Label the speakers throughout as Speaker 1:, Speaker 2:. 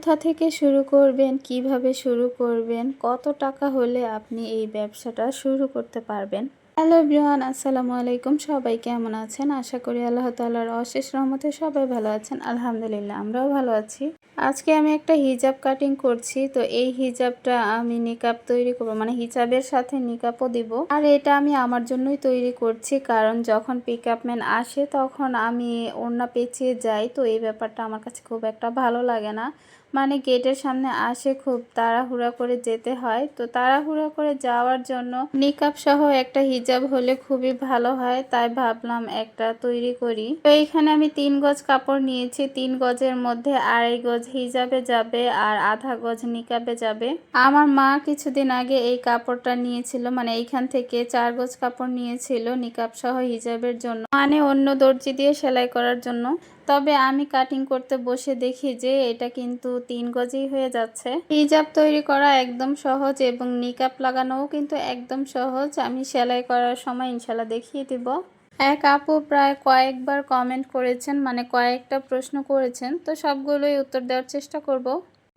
Speaker 1: কোথা থেকে শুরু করবেন, কীভাবে শুরু করবেন, কত টাকা হলে আপনি এই ব্যবসাটা শুরু করতে পারবেন? হ্যালো এভরিওয়ান, আসসালামু আলাইকুম। সবাই কেমন আছেন? আশা করি আল্লাহ তাআলার অশেষ রহমতে সবাই ভালো আছেন। আলহামদুলিল্লাহ, আমরাও ভালো আছি। আজকে আমি একটা হিজাব কাটিং করছি, তো এই হিজাবটা আমি নিকাব তৈরি করব মানে হিজাবের সাথে নিকাবও দিব। আর এটা আমি আমার জন্যই তৈরি করছি, কারণ যখন পিক ম্যান আসে তখন আমি ওড়না পেঁচিয়ে যাই, তো এই ব্যাপারটা আমার কাছে খুব একটা ভালো লাগে না। মানে গেটের সামনে আসে খুব তাড়াহুড়া করে যেতে হয়। তো তাড়াহুড়া করে যাওয়ার জন্য নিকাব সহ একটা হিজাব হলে খুবই ভালো হয়, তাই ভাবলাম একটা তৈরি করি। তো এইখানে আমি তিন গজ কাপড় নিয়েছি, তিন গজের মধ্যে আড়াই গজ হিজাবে যাবে আর আধা গজ নিকাবে যাবে। আমার মা কিছুদিন আগে এই কাপড়টা নিয়েছিল মানে এইখান থেকে চার গজ কাপড় নিয়েছিল নিকাব সহ হিজাবের জন্য মানে অন্য দর্জি দিয়ে সেলাই করার জন্য। তবে আমি কাটিং করতে বসে দেখি যে এটা কিন্তু তিন গজেই হয়ে যাচ্ছে। হিজাব তৈরি করা একদম সহজ এবং নিকাপ লাগানোও কিন্তু একদম সহজ। আমি সেলাই করার সময় ইনশাল্লাহ দেখিয়ে দিব। এক আপু প্রায় কয়েকবার কমেন্ট করেছেন মানে কয়েকটা প্রশ্ন করেছেন। তো সবগুলোই উত্তর দেওয়ার চেষ্টা করব।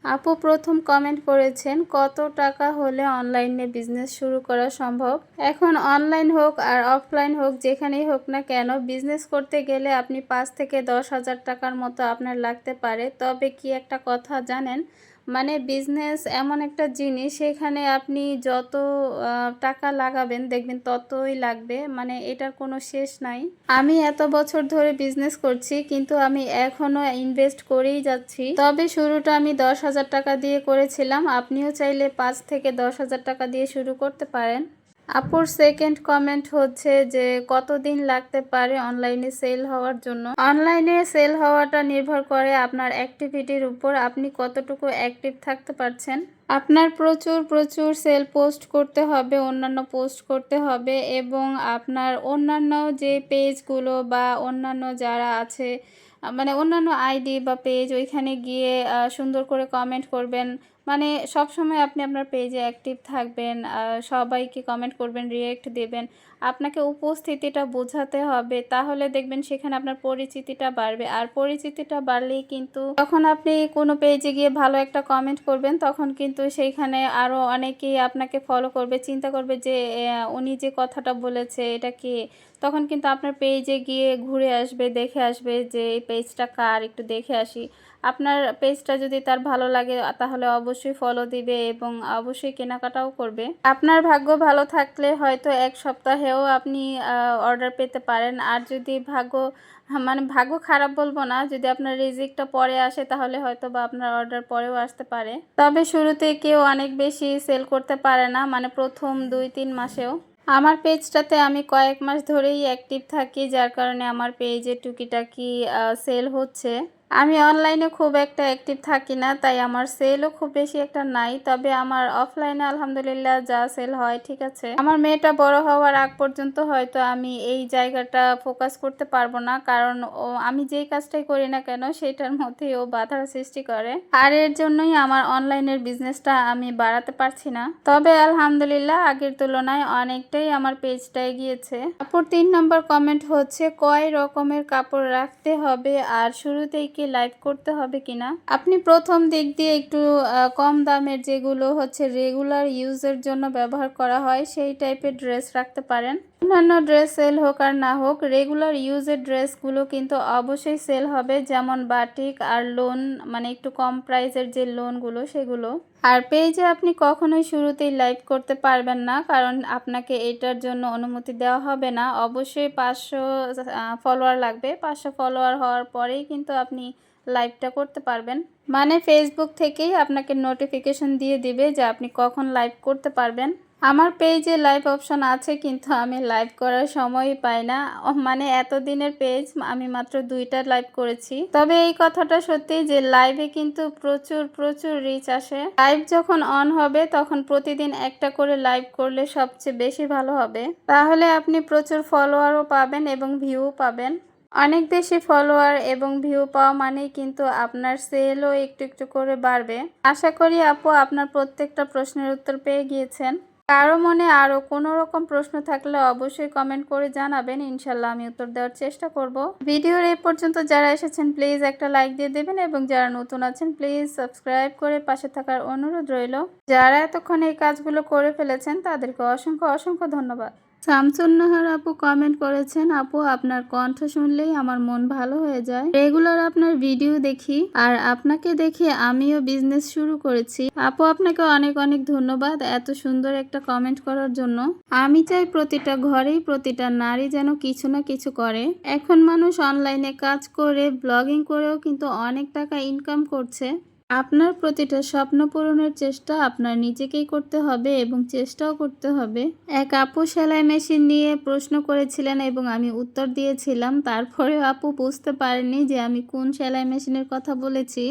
Speaker 1: আপু প্রথম কমেন্ট করেছেন, কত টাকা হলে অনলাইনে বিজনেস শুরু করা সম্ভব? এখন অনলাইন হোক আর অফলাইন হোক, যেখানেই হোক না কেন বিজনেস করতে গেলে আপনি পাঁচ থেকে দশ হাজার টাকার মতো আপনার লাগতে পারে। তবে কি একটা কথা জানেন মানে বিজনেস এমন একটা জিনিস, সেখানে আপনি যত টাকা লাগাবেন, দেখবেন ততই লাগবে। মানে এটার কোনো শেষ নাই। আমি এত বছর ধরে বিজনেস করছি, কিন্তু আমি এখনও ইনভেস্ট করেই যাচ্ছি। তবে শুরুটা আমি দশ হাজার টাকা দিয়ে করেছিলাম। আপনিও চাইলে পাঁচ থেকে দশ হাজার টাকা দিয়ে শুরু করতে পারেন। আপুর সেকেন্ড কমেন্ট হচ্ছে যে, কতদিন লাগতে পারে অনলাইনে সেল হওয়ার জন্য? অনলাইনে সেল হওয়াটা নির্ভর করে আপনার অ্যাক্টিভিটির উপর আপনি কতটুকু অ্যাক্টিভ থাকতে পারছেন। আপনার প্রচুর প্রচুর সেল পোস্ট করতে হবে, অন্যান্য পোস্ট করতে হবে এবং আপনার অন্যান্য যে পেজগুলো বা অন্যান্য যারা আছে মানে অন্যান্য আইডি বা পেজ ওইখানে গিয়ে সুন্দর করে কমেন্ট করবেন। মানে সব সময় আপনি আপনার পেজে অ্যাক্টিভ থাকবেন সবাইকে কমেন্ট করবেন রিয়েক্ট দেবেন। আপনাকে উপস্থিতিটা বোঝাতে হবে। তাহলে দেখবেন সেখানে আপনার পরিচিতিটা বাড়বে। আর পরিচিতিটা বাড়লেই কিন্তু তখন আপনি কোনো পেজে গিয়ে ভালো একটা কমেন্ট করবেন, তখন কিন্তু সেইখানে আরও অনেকেই আপনাকে ফলো করবে, চিন্তা করবে যে উনি যে কথাটা বলেছে, এটা কি? তখন কিন্তু আপনার পেজে গিয়ে ঘুরে আসবে, দেখে আসবে যে, এই পেজটা কার? একটু দেখে আসি। আপনার পেজটা যদি তার ভালো লাগে, তাহলে অবশ্যই ফলো দিবে এবং অবশ্যই কেনাকাটাও করবে। আপনার ভাগ্য ভালো থাকলে হয়তো এক সপ্তাহেও আপনি অর্ডার পেতে পারেন। আর যদি ভাগ্য মানে ভাগ্য খারাপ বলব না, যদি আপনার রিজিকটা পরে আসে, তাহলে হয়তো বা আপনার অর্ডার পরেও আসতে পারে। তবে শুরুতে কেউ অনেক বেশি সেল করতে পারে না মানে প্রথম দুই, তিন মাসেও। আমার পেজটাতে আমি কয়েক মাস ধরেই অ্যাক্টিভ থাকি, যার কারণে আমার পেজে টুকিটাকি সেল হচ্ছে। আমি অনলাইনে খুব একটা অ্যাক্টিভ থাকি না, তাই আমার সেলও খুব বেশি একটা নাই। তবে আমার অফলাইনে আলহামদুলিল্লাহ যা সেল হয়, ঠিক আছে। আমার মেয়েটা বড় হওয়ার আগ পর্যন্ত হয়তো আমি এই জায়গাটা ফোকাস করতে পারব না, কারণ ও, আমি যেই কাজটাই করি না কেন, সেটার মধ্যে ও বাধার সৃষ্টি করে। আর এর জন্যই আমার অনলাইনের বিজনেসটা আমি বাড়াতে পারছি না। তবে আলহামদুলিল্লাহ, আগের তুলনায় অনেকটাই আমার পেজটা এগিয়েছে। তারপর তিন নম্বর কমেন্ট হচ্ছে, কয় রকমের কাপড় রাখতে হবে? আর শুরুতেই লাইভ করতে হবে কিনা? আপনি প্রথম দিক দিয়ে একটু কম দামের যেগুলো হচ্ছে রেগুলার ইউজের জন্য ব্যবহার করা হয়, সেই টাইপের ড্রেস রাখতে পারেন। অন্যান্য ড্রেস সেল হোক আর না হোক, রেগুলার ইউজের ড্রেসগুলো কিন্তু অবশ্যই সেল হবে। যেমন বাটিক আর লোন মানে একটু কম প্রাইসের যে লোনগুলো সেগুলো। আর পেজে আপনি কখনোই শুরুতেই লাইভ করতে পারবেন না, কারণ আপনাকে এটার জন্য অনুমতি দেওয়া হবে না। অবশ্যই পাঁচশো ফলোয়ার লাগবে। পাঁচশো ফলোয়ার হওয়ার পরেই কিন্তু আপনি লাইভটা করতে পারবেন। মানে ফেসবুক থেকেই আপনাকে নোটিফিকেশন দিয়ে দিবে যে আপনি কখন লাইভ করতে পারবেন। আমার পেজে লাইভ অপশন আছে, কিন্তু আমি লাইভ করার সময়ই পাই না। মানে এতদিনের পেজ আমি মাত্র দুইটা লাইভ করেছি। তবে এই কথাটা সত্যি যে লাইভে কিন্তু প্রচুর প্রচুর রিচ আসে। লাইভ যখন অন হবে, তখন প্রতিদিন একটা করে লাইভ করলে সবচেয়ে বেশি ভালো হবে। তাহলে আপনি প্রচুর ফলোয়ারও পাবেন এবং ভিউ পাবেন। অনেক বেশি ফলোয়ার এবং ভিউ পাওয়া মানেই কিন্তু আপনার সেলও একটু একটু করে বাড়বে। আশা করি আপু আপনার প্রত্যেকটা প্রশ্নের উত্তর পেয়ে গিয়েছেন। কারও মনে আরও কোনো রকম প্রশ্ন থাকলে অবশ্যই কমেন্ট করে জানাবেন। ইনশাল্লাহ আমি উত্তর দেওয়ার চেষ্টা করব। ভিডিওর এই পর্যন্ত যারা এসেছেন প্লিজ একটা লাইক দিয়ে দেবেন এবং যারা নতুন আছেন প্লিজ সাবস্ক্রাইব করে পাশে থাকার অনুরোধ রইল। যারা এতক্ষণ এই কাজগুলো করে ফেলেছেন, তাদেরকে অসংখ্য অসংখ্য ধন্যবাদ। শামসুন্নাহার আপু কমেন্ট করেছেন, আপু, আপনার কণ্ঠ শুনলেই আমার মন ভালো হয়ে যায়। রেগুলার আপনার ভিডিও দেখি, আর আপনাকে দেখে আমিও বিজনেস শুরু করেছি। আপু, আপনাকে অনেক অনেক ধন্যবাদ এত সুন্দর একটা কমেন্ট করার জন্য। আমি চাই প্রতিটা ঘরেই প্রতিটা নারী যেন কিছু না কিছু করে। এখন মানুষ অনলাইনে কাজ করে ব্লগিং করেও কিন্তু অনেক টাকা ইনকাম করছে। আপনার প্রতিটা স্বপ্ন পূরণের চেষ্টা আপনার নিজেকেই করতে হবে এবং চেষ্টাও করতে হবে। এক আপু সেলাই মেশিন নিয়ে প্রশ্ন করেছিলেন এবং আমি উত্তর দিয়েছিলাম। তারপরেও আপু বুঝতে পারেনি যে আমি কোন সেলাই মেশিনের কথা বলেছি।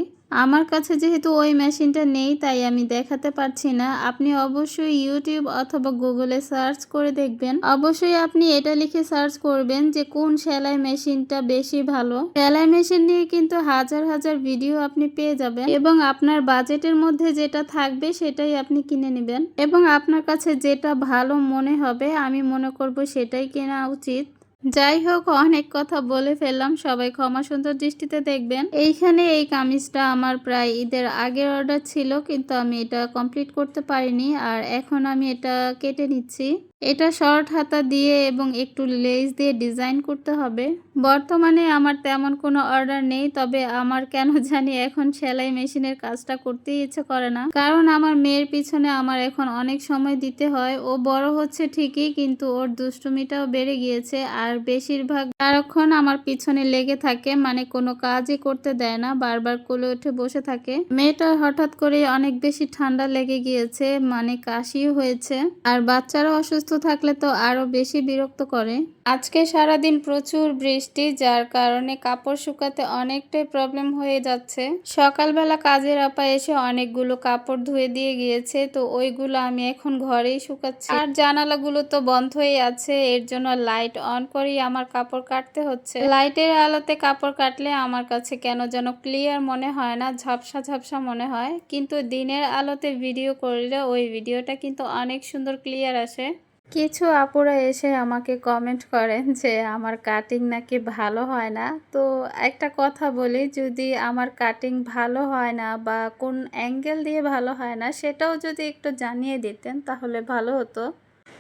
Speaker 1: আমার কাছে যেহেতু ওই মেশিনটা নেই, তাই আমি দেখাতে পারছি না। আপনি অবশ্যই ইউটিউব অথবা গুগলে সার্চ করে দেখবেন। অবশ্যই আপনি এটা লিখে সার্চ করবেন যে কোন সেলাই মেশিনটা বেশি ভালো। সেলাই মেশিন নিয়ে কিন্তু হাজার হাজার ভিডিও আপনি পেয়ে যাবেন এবং আপনার বাজেটের মধ্যে যেটা থাকবে সেটাই আপনি কিনে নেবেন। এবং আপনার কাছে যেটা ভালো মনে হবে, আমি মনে করব সেটাই কেনা উচিত। যাই হোক, অনেক কথা বলে ফেললাম। সবাই ক্ষমা সুন্দর দৃষ্টিতে দেখবেন। এইখানে এই কামিজটা আমার প্রায় ঈদের আগের অর্ডার ছিল, কিন্তু আমি এটা কমপ্লিট করতে পারিনি। আর এখন আমি এটা কেটে নিচ্ছি। এটা শর্ট হাতা দিয়ে এবং একটু লেস দিয়ে ডিজাইন করতে হবে। বর্তমানে আমার তেমন কোনো অর্ডার নেই, তবে আমার কেন জানি এখন সেলাই মেশিনের কাজটা করতেই ইচ্ছে করে না। কারণ আমার মেয়ের পিছনে আমার এখন অনেক সময় দিতে হয়। ও বড় হচ্ছে ঠিকই, কিন্তু ওর দুষ্টুমিটাও বেড়ে গিয়েছে আর বেশিরভাগ সারাক্ষণ আমার পিছনে লেগে থাকে মানে কোনো কাজই করতে দেয় না, বারবার কোলে উঠে বসে থাকে। মেয়েটা হঠাৎ করে অনেক বেশি ঠান্ডা লেগে গিয়েছে মানে কাশিও হয়েছে। আর বাচ্চারা অসুস্থ থাকলে তো আরও বেশি বিরক্ত করে। আজকে সারাদিন প্রচুর বৃষ্টি, যার কারণে কাপড় শুকাতে অনেকটাই প্রবলেম হয়ে যাচ্ছে। সকালবেলা কাজের আপা এসে অনেকগুলো কাপড় ধুয়ে দিয়ে গিয়েছে, তো ওইগুলো আমি এখন ঘরেই শুকাচ্ছি। আর জানালাগুলো তো বন্ধই আছে, এর জন্য লাইট অন করেই আমার কাপড় কাটতে হচ্ছে। লাইটের আলোতে কাপড় কাটলে আমার কাছে কেন যেন ক্লিয়ার মনে হয় না, ঝাপসা ঝাপসা মনে হয়। কিন্তু দিনের আলোতে ভিডিও করলে ওই ভিডিওটা কিন্তু অনেক সুন্দর ক্লিয়ার আসে। কিছু আপুরা এসে আমাকে কমেন্ট করেন যে, আমার কাটিং নাকি ভালো হয় না? তো একটা কথা বলি, যদি আমার কাটিং ভালো হয় না বা কোন অ্যাঙ্গেল দিয়ে ভালো হয় না, সেটাও যদি একটু জানিয়ে দিতেন, তাহলে ভালো হতো।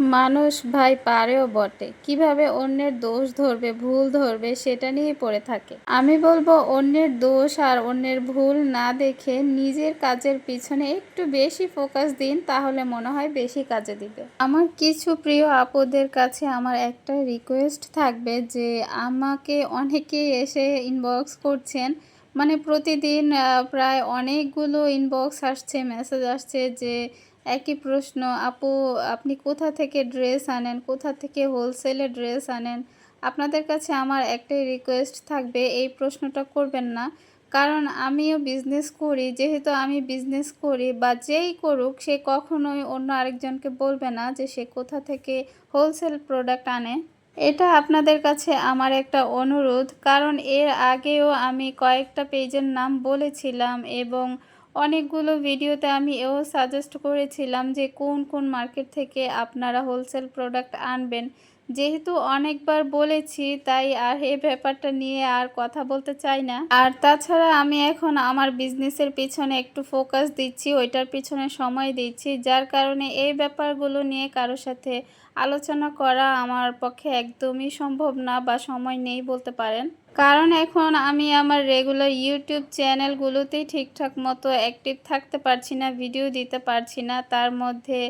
Speaker 1: মানুষ ভাই পারেও বটে। কীভাবে অন্যের দোষ ধরবে, ভুল ধরবে, সেটা নিয়ে পড়ে থাকে। আমি বলব, অন্যের দোষ আর অন্যের ভুল না দেখে নিজের কাজের পিছনে একটু বেশি ফোকাস দিন, তাহলে মনে হয় বেশি কাজে দিবে। আমার কিছু প্রিয় আপদের কাছে আমার একটা রিকোয়েস্ট থাকবে যে, আমাকে অনেকেই এসে ইনবক্স করছেন। মানে প্রতিদিন প্রায় অনেকগুলো ইনবক্স আসছে মেসেজ আসছে যে একই প্রশ্ন, আপু, আপনি কোথা থেকে ড্রেস আনেন? কোথা থেকে হোলসেলে ড্রেস আনেন? আপনাদের কাছে আমার একটাই রিকোয়েস্ট থাকবে, এই প্রশ্নটা করবেন না। কারণ আমিও বিজনেস করি, যেহেতু আমি বিজনেস করি বা যেই করুক, সে কখনোই অন্য আরেকজনকে বলবে না যে সে কোথা থেকে হোলসেল প্রোডাক্ট আনে। এটা আপনাদের কাছে আমার একটা অনুরোধ, কারণ এর আগেও আমি কয়েকটা পেজের নাম বলেছিলাম এবং অনেকগুলো ভিডিওতে আমি এও সাজেস্ট করেছিলাম যে কোন কোন মার্কেট থেকে আপনারা হোলসেল প্রোডাক্ট আনবেন। যেহেতু অনেকবার বলেছি, তাই আর এই ব্যাপারটা নিয়ে আর কথা বলতে চাই না। আর তাছাড়া আমি এখন আমার বিজনেসের পিছনে একটু ফোকাস দিচ্ছি, ওইটার পিছনে সময় দিচ্ছি, যার কারণে এই ব্যাপারগুলো নিয়ে কারোর সাথে আলোচনা করা আমার পক্ষে একদমই সম্ভব না বা সময় নেই বলতে পারেন। কারণ এখন আমি আমার রেগুলার ইউটিউব চ্যানেলগুলোতেই ঠিকঠাক মতো অ্যাক্টিভ থাকতে পারছি না ভিডিও দিতে পারছি না। তার মধ্যে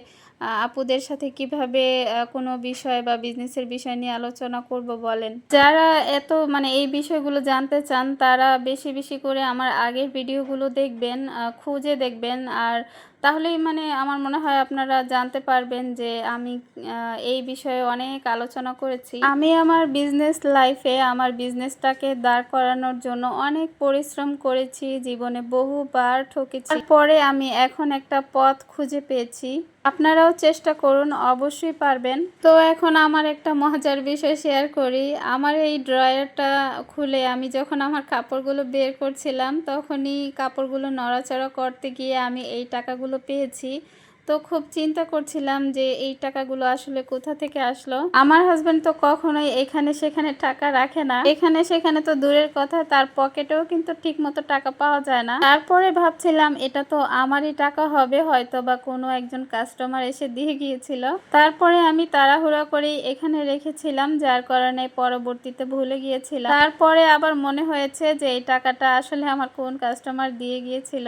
Speaker 1: আপুদের সাথে কীভাবে কোনো বিষয় বা বিজনেসের বিষয় নিয়ে আলোচনা করব বলেন? যারা এত মানে এই বিষয়গুলো জানতে চান, তারা বেশি বেশি করে আমার আগের ভিডিওগুলো দেখবেন খুঁজে দেখবেন। আর তাহলেই মানে আমার মনে হয় আপনারা জানতে পারবেন যে আমি এই বিষয়ে অনেক আলোচনা করেছি। আমি আমার বিজনেস লাইফে আমার বিজনেসটাকে দাঁড় করানোর জন্য অনেক পরিশ্রম করেছি, জীবনে বহুবার ঠকেছি। পরে আমি এখন একটা পথ খুঁজে পেয়েছি। আপনারাও চেষ্টা করুন, অবশ্যই পারবেন। তো এখন আমার একটা মজার বিষয় শেয়ার করি। আমার এই ড্রয়ারটা খুলে আমি যখন আমার কাপড়গুলো বের করছিলাম, তখনই কাপড়গুলো নড়াচড়া করতে গিয়ে আমি এই টাকাগুলো পেয়েছি। তো খুব চিন্তা করছিলাম যে এই টাকাগুলো আসলে কোথা থেকে আসলো। আমার হাজবেন্ড তো কখনোই এখানে সেখানে টাকা রাখে না। এখানে সেখানে তো দূরের কথা, তার পকেটেও কিন্তু ঠিক মতো টাকা পাওয়া যায় না। তারপরে ভাবছিলাম, এটা তো আমারই টাকা হবে হয়তো বা কোনো একজন কাস্টমার এসে দিয়ে গিয়েছিল। তারপরে আমি তাড়াহুড়া করেই এখানে রেখেছিলাম, যার কারণে পরবর্তীতে ভুলে গিয়েছিলাম। তারপরে আবার মনে হয়েছে যে এই টাকাটা আসলে আমার কোন কাস্টমার দিয়ে গিয়েছিল।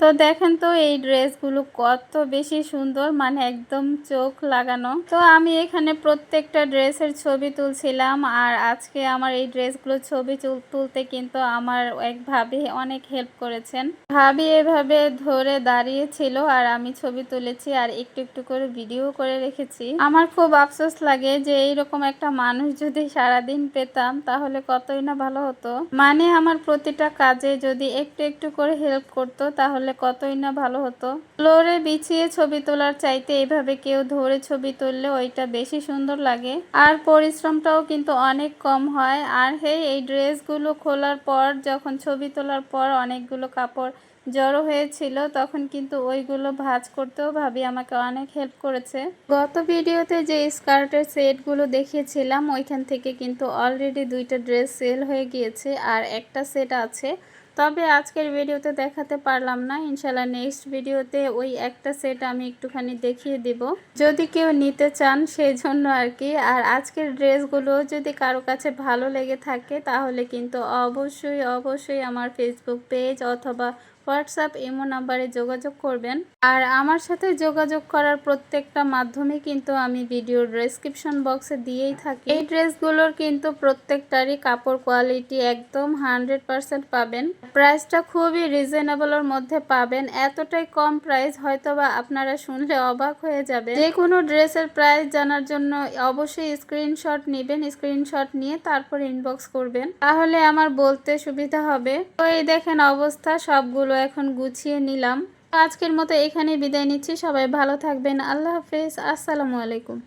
Speaker 1: তো দেখেন তো এই ড্রেসগুলো কত বেশি সুন্দর মানে একদম চোখ লাগানো। তো আমি এখানে প্রত্যেকটা ড্রেসের ছবি তুলছিলাম আর আজকে আমার এই ড্রেসগুলো ছবি তুল- তুলতে কিন্তু আমার এক ভাবি অনেক হেল্প করেছেন। ভাবি এভাবে ধরে দাঁড়িয়ে ছিল আর আমি ছবি তুলেছি আর একটু একটু করে ভিডিও করে রেখেছি। আমার খুব আফসোস লাগে যে এইরকম একটা মানুষ যদি সারাদিন পেতাম তাহলে কতই না ভালো হতো। মানে আমার প্রতিটা কাজে যদি একটু একটু করে হেল্প করতো তাহলে কতই না ভালো হতো। ফ্লোরে বিছিয়ে ছবি তোলার চাইতে এইভাবে কেউ ধরে ছবি তুললে ওইটা বেশি সুন্দর লাগে। আর পরিশ্রমটাও কিন্তু অনেক কম হয়। আর হেই এই ড্রেসগুলো খোলার পর, যখন ছবি তোলার পর অনেকগুলো কাপড় জড়ো হয়েছিল, তখন কিন্তু ওইগুলো ভাঁজ করতেও ভাবি আমাকে অনেক হেল্প করেছে। গত ভিডিওতে যে স্কার্টের সেটগুলো দেখিয়েছিলাম, ওইখান থেকে কিন্তু অলরেডি দুইটা ড্রেস সেল হয়ে গিয়েছে। আর একটা সেট আছে তবে আজকের ভিডিওতে দেখাতে পারলাম না। ইনশাল্লাহ নেক্সট ভিডিওতে ওই একটা সেট আমি একটুখানি দেখিয়ে দিব। যদি কেউ নিতে চান সেই জন্য আর কি। আর আজকের ড্রেসগুলো যদি কারও কাছে ভালো লেগে থাকে, তাহলে কিন্তু অবশ্যই অবশ্যই আমার ফেসবুক পেজ অথবা হোয়াটসঅ্যাপ ইমো নাম্বারে যোগাযোগ করবেন। আর আমার সাথে যোগাযোগ করার প্রত্যেকটা মাধ্যমে কিন্তু আমি ভিডিওর ডেসক্রিপশন বক্সে দিয়েই থাকি। এই ড্রেসগুলোর কিন্তু প্রত্যেকটারই কাপড় কোয়ালিটি একদম হান্ড্রেড পারসেন্ট পাবেন। প্রাইসটা খুবই রিজনেবলের মধ্যে পাবেন। এতটাই কম প্রাইস হয়তো বা আপনারা শুনলে অবাক হয়ে যাবে যে কোনো ড্রেসের প্রাইস জানার জন্য অবশ্যই স্ক্রিনশট নেবেন, স্ক্রিনশট নিয়ে তারপর ইনবক্স করবেন। তাহলে আমার বলতে সুবিধা হবে। তো এই দেখেন অবস্থা, সবগুলো এখন গুছিয়ে নিলাম। আজকের মতো এখানে বিদায় নিচ্ছি। সবাই ভালো থাকবেন। আল্লাহ হাফেজ। আসসালামু আলাইকুম।